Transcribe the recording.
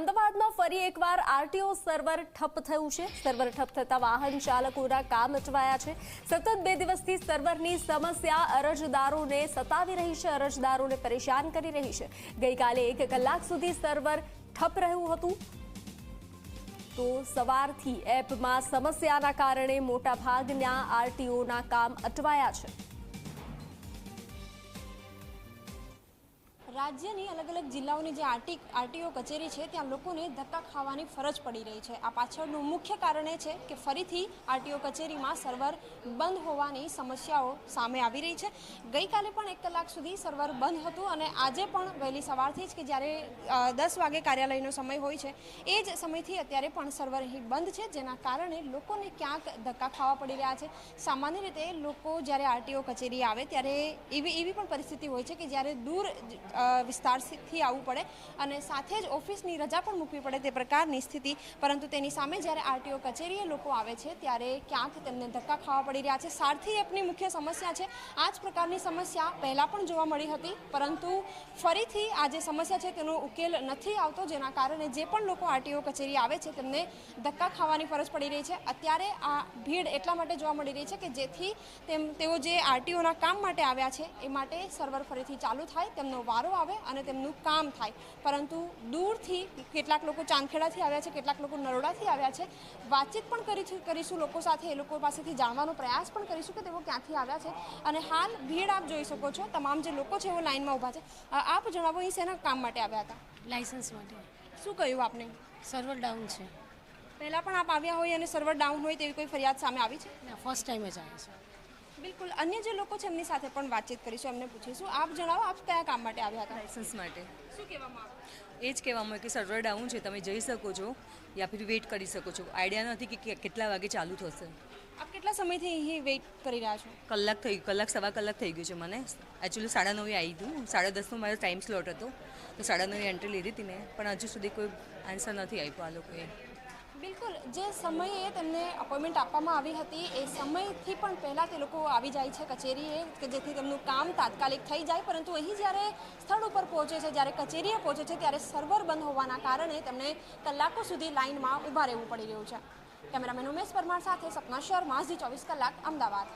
અમદાવાદમાં ફરી એકવાર આરટીઓ સર્વર ઠપ થયું છે. સર્વર ઠપ થતા વાહન ચાલકોના કામ અટવાયા છે. સતત બે દિવસથી સર્વરની સમસ્યા અરજદારોને સતાવી રહી છે. અરજદારોને પરેશાન કરી રહી છે. ગઈકાલે એક કલાક સુધી સર્વર ઠપ રહ્યું હતું. તો સવારથી એપમાં સમસ્યાના કારણે મોટાભાગના આરટીઓના કામ અટવાયા છે. રાજ્યની અલગ અલગ જિલ્લાઓની જે આરટી આરટીઓ કચેરી છે, ત્યાં લોકોને ધક્કા ખાવાની ફરજ પડી રહી છે. આ પાછળનું મુખ્ય કારણ એ છે કે ફરીથી આરટીઓ કચેરીમાં સર્વર બંધ હોવાની સમસ્યાઓ સામે આવી રહી છે. ગઈકાલે પણ એક કલાક સુધી સર્વર બંધ હતું અને આજે પણ વહેલી સવારથી જ કે જ્યારે દસ વાગે કાર્યાલયનો સમય હોય છે, એ જ સમયથી અત્યારે પણ સર્વર અહીં બંધ છે, જેના કારણે લોકોને ક્યાંક ધક્કા ખાવા પડી રહ્યા છે. સામાન્ય રીતે લોકો જ્યારે આરટીઓ કચેરી આવે ત્યારે એવી એવી પણ પરિસ્થિતિ હોય છે કે જ્યારે દૂર વિસ્તારથી આવવું પડે અને સાથે જ ઓફિસની રજા પણ મૂકવી પડે તે પ્રકારની સ્થિતિ. પરંતુ તેની સામે જ્યારે આરટીઓ કચેરીએ લોકો આવે છે, ત્યારે ક્યાંક તેમને ધક્કા ખાવા પડી રહ્યા છે. સારથી એપની મુખ્ય સમસ્યા છે. આ જ પ્રકારની સમસ્યા પહેલાં પણ જોવા મળી હતી, પરંતુ ફરીથી આ જે સમસ્યા છે તેનો ઉકેલ નથી આવતો, જેના કારણે જે પણ લોકો આરટીઓ કચેરી આવે છે, તેમને ધક્કા ખાવાની ફરજ પડી રહી છે. અત્યારે આ ભીડ એટલા માટે જોવા મળી રહી છે કે જેથી તેમ તેઓ જે આરટીઓના કામ માટે આવ્યા છે, એ માટે સર્વર ફરીથી ચાલુ થાય. તેમનો વારો આવે અને તેમનું કામ થાય. પરંતુ દૂરથી કેટલાક લોકો ચાંદખેડાથી આવ્યા છે કેટલાક લોકો નરોડાથી આવ્યા છે. વાતચીત પણ કરી કરીશું લોકો સાથે એ લોકો પાસેથી જાણવાનો પ્રયાસ પણ કરીશું કે તેઓ ક્યાંથી આવ્યા છે. અને હાલ ભીડ આપ જોઈ શકો છો તમામ જે લોકો છે એઓ લાઇનમાં ઊભા છે. આપ જણાવો અહીં શેના કામ માટે આવ્યા હતા? લાઇસન્સ માટે. શું કહ્યું આપને? સર્વર ડાઉન છે. પહેલાં પણ આપ આવ્યા હોય અને સર્વર ડાઉન હોય તેવી કોઈ ફરિયાદ સામે આવી છે? ના ફર્સ્ટ ટાઈમ જ આવે છે. બિલકુલ. અન્ય જે લોકો છે એમની સાથે પણ વાતચીત કરીશું એમને પૂછીશું. આપ જણાવો આપ કયા કામ માટે આવ્યા હતા? લાઇસન્સ માટે. શું કહેવામાં આવે એ જ કહેવામાં આવે કે સર્વર ડાઉન છે તમે જઈ શકો છો યા ફિર વેઇટ કરી શકો છો. આઈડિયા નથી કે કે કેટલા વાગે ચાલુ થશે. આપ કેટલા સમયથી અહીં વેઇટ કરી રહ્યા છો? કલાક થઈ કલાક સવા કલાક થઈ ગયું છે મને. એકચ્યુઅલી સાડા નવે આવી હતું સાડા દસનો મારો ટાઈમ સ્લોટ હતો. તો સાડા નવે એન્ટ્રી લીધી હતી મેં. પણ હજુ સુધી કોઈ આન્સર નથી આપ્યો આ લોકોએ. બિલકુલ, જે સમયે તેમને અપોઇન્ટમેન્ટ આપવામાં આવી હતી, એ સમયથી પણ પહેલાં તે લોકો આવી જાય છે કચેરીએ, કે જેથી તેમનું કામ તાત્કાલિક થઈ જાય. પરંતુ અહીં જ્યારે સ્થળ ઉપર પહોંચે છે, જ્યારે કચેરીએ પહોંચે છે, ત્યારે સર્વર બંધ હોવાના કારણે તેમને કલાકો સુધી લાઇનમાં ઊભા રહેવું પડી રહ્યું છે. કેમેરામેન ઉમેશ પરમાર સાથે સપના શર્મા, ઝી ચોવીસ કલાક, અમદાવાદ.